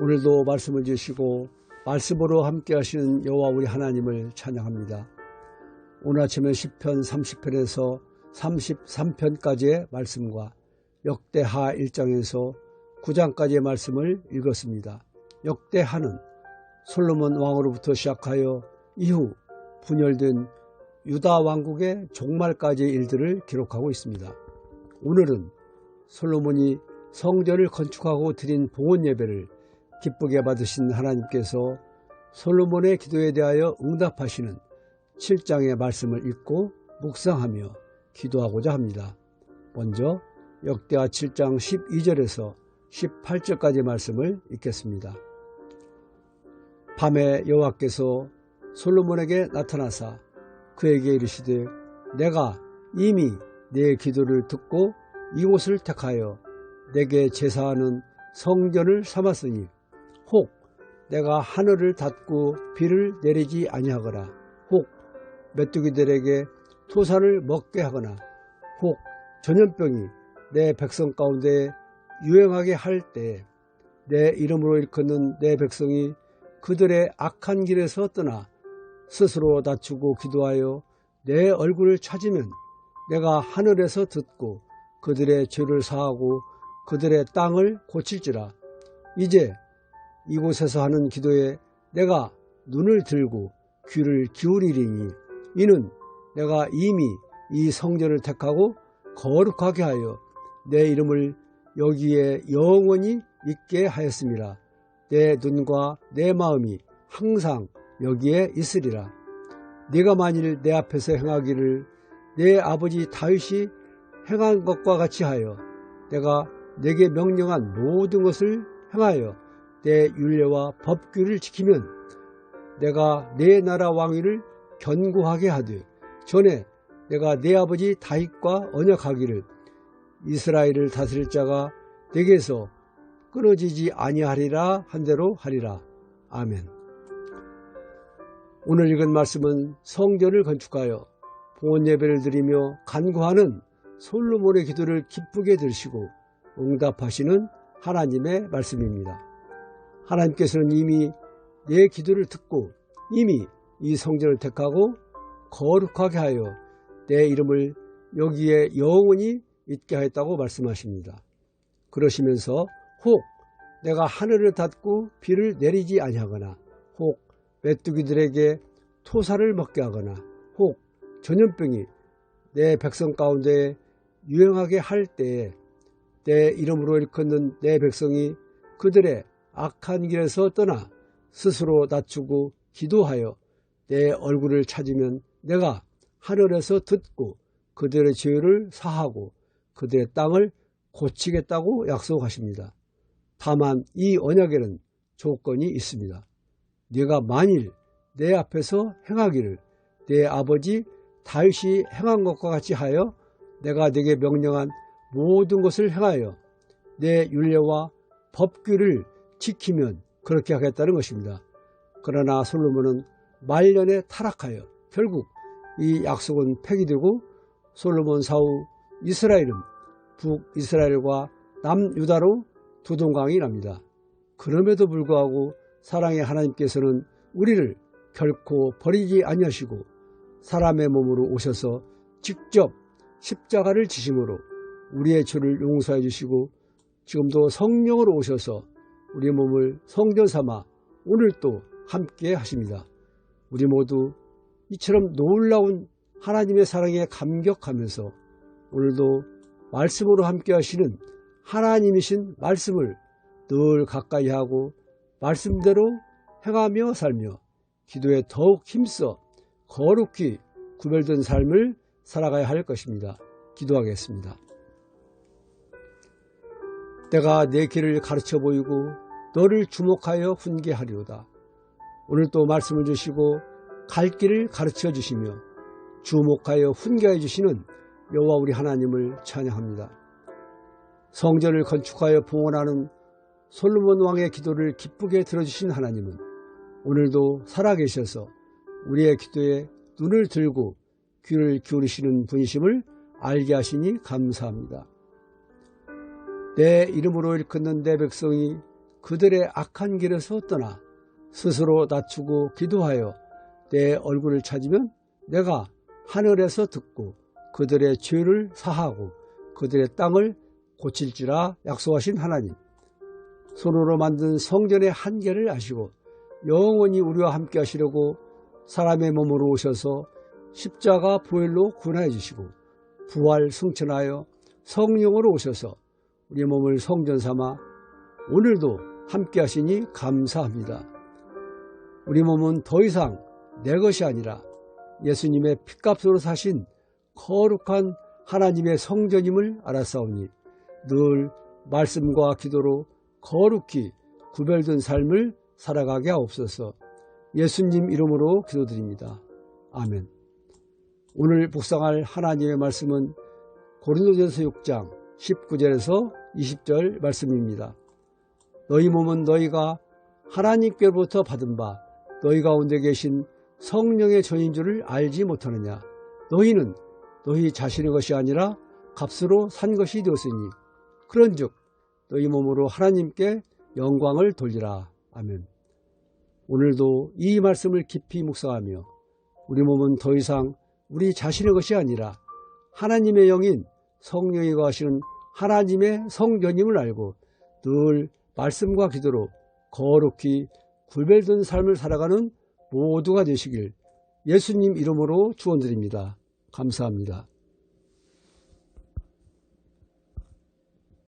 오늘도 말씀을 주시고 말씀으로 함께 하시는 여호와 우리 하나님을 찬양합니다. 오늘 아침에 10편 30편에서 33편까지의 말씀과 역대하 1장에서 9장까지의 말씀을 읽었습니다. 역대하는 솔로몬 왕으로부터 시작하여 이후 분열된 유다 왕국의 종말까지의 일들을 기록하고 있습니다. 오늘은 솔로몬이 성전을 건축하고 드린 봉헌 예배를 기쁘게 받으신 하나님께서 솔로몬의 기도에 대하여 응답하시는 7장의 말씀을 읽고 묵상하며 기도하고자 합니다. 먼저 역대하 7장 12절에서 18절까지 말씀을 읽겠습니다. 밤에 여호와께서 솔로몬에게 나타나사 그에게 이르시되 내가 이미 내 기도를 듣고 이곳을 택하여 내게 제사하는 성전을 삼았으니 혹 내가 하늘을 닫고 비를 내리지 아니하거나 혹 메뚜기들에게 토산을 먹게 하거나. 혹 전염병이 내 백성 가운데 유행하게 할때내 이름으로 일컫는 내 백성이 그들의 악한 길에서 떠나 스스로 낮추고 기도하여 내 얼굴을 찾으면 내가 하늘에서 듣고 그들의 죄를 사하고 그들의 땅을 고칠지라. 이제 이곳에서 하는 기도에 내가 눈을 들고 귀를 기울이리니 이는 내가 이미 이 성전을 택하고 거룩하게 하여 내 이름을 여기에 영원히 있게 하였습니다. 내 눈과 내 마음이 항상 여기에 있으리라. 네가 만일 내 앞에서 행하기를 내 아버지 다윗이 행한 것과 같이 하여 내가 내게 명령한 모든 것을 행하여 내 윤례와 법규를 지키면 내가 내 나라 왕위를 견고하게 하되 전에 내가 내 아버지 다윗과 언약하기를 이스라엘을 다스릴 자가 내게서 끊어지지 아니하리라 한 대로 하리라. 아멘. 오늘 읽은 말씀은 성전을 건축하여 봉헌 예배를 드리며 간구하는 솔로몬의 기도를 기쁘게 들으시고 응답하시는 하나님의 말씀입니다. 하나님께서는 이미 내 기도를 듣고 이미 이 성전을 택하고 거룩하게 하여 내 이름을 여기에 영원히 있게 하였다고 말씀하십니다. 그러시면서 혹 내가 하늘을 닫고 비를 내리지 아니하거나 혹 메뚜기들에게 토사를 먹게 하거나 혹 전염병이 내 백성 가운데 유행하게 할 때에 내 이름으로 일컫는 내 백성이 그들의 악한 길에서 떠나 스스로 낮추고 기도하여 내 얼굴을 찾으면 내가 하늘에서 듣고 그들의 죄를 사하고 그들의 땅을 고치겠다고 약속하십니다. 다만 이 언약에는 조건이 있습니다. 네가 만일 내 앞에서 행하기를 내 아버지 다윗이 행한 것과 같이 하여 내가 네게 명령한 모든 것을 행하여 내 윤례와 법규를 지키면 그렇게 하겠다는 것입니다. 그러나 솔로몬은 말년에 타락하여 결국 이 약속은 폐기되고 솔로몬 사후 이스라엘은 북이스라엘과 남유다로 두 동강이 납니다. 그럼에도 불구하고 사랑의 하나님께서는 우리를 결코 버리지 아니하시고 사람의 몸으로 오셔서 직접 십자가를 지심으로 우리의 죄를 용서해 주시고 지금도 성령으로 오셔서 우리 몸을 성전 삼아 오늘 또 함께 하십니다. 우리 모두 이처럼 놀라운 하나님의 사랑에 감격하면서 오늘도 말씀으로 함께 하시는 하나님이신 말씀을 늘 가까이 하고 말씀대로 행하며 살며 기도에 더욱 힘써 거룩히 구별된 삶을 살아가야 할 것입니다. 기도하겠습니다. 내가 내 길을 가르쳐 보이고 너를 주목하여 훈계하리로다. 오늘 또 말씀을 주시고 갈 길을 가르쳐 주시며 주목하여 훈계해 주시는 여호와 우리 하나님을 찬양합니다. 성전을 건축하여 봉헌하는 솔로몬 왕의 기도를 기쁘게 들어주신 하나님은 오늘도 살아계셔서 우리의 기도에 눈을 들고 귀를 기울이시는 분이심을 알게 하시니 감사합니다. 내 이름으로 일컫는 내 백성이 그들의 악한 길에서 떠나 스스로 낮추고 기도하여 내 얼굴을 찾으면 내가 하늘에서 듣고 그들의 죄를 사하고 그들의 땅을 고칠지라 약속하신 하나님. 손으로 만든 성전의 한계를 아시고 영원히 우리와 함께 하시려고 사람의 몸으로 오셔서 십자가 보혈로 구원해 주시고 부활 승천하여 성령으로 오셔서 우리 몸을 성전 삼아 오늘도 함께 하시니 감사합니다. 우리 몸은 더 이상 내 것이 아니라 예수님의 핏값으로 사신 거룩한 하나님의 성전임을 알았사오니 늘 말씀과 기도로 거룩히 구별된 삶을 살아가게 하옵소서 예수님 이름으로 기도드립니다. 아멘. 오늘 묵상할 하나님의 말씀은 고린도전서 6장 19절에서 20절 말씀입니다. 너희 몸은 너희가 하나님께로부터 받은 바 너희 가운데 계신 성령의 전인 줄을 알지 못하느냐? 너희는 너희 자신의 것이 아니라 값으로 산 것이 되었으니 그런즉 너희 몸으로 하나님께 영광을 돌리라. 아멘. 오늘도 이 말씀을 깊이 묵상하며 우리 몸은 더 이상 우리 자신의 것이 아니라 하나님의 영인 성령이 거하시는 하나님의 성전임을 알고 늘 말씀과 기도로 거룩히 구별된 삶을 살아가는 모두가 되시길 예수님 이름으로 축원드립니다. 감사합니다.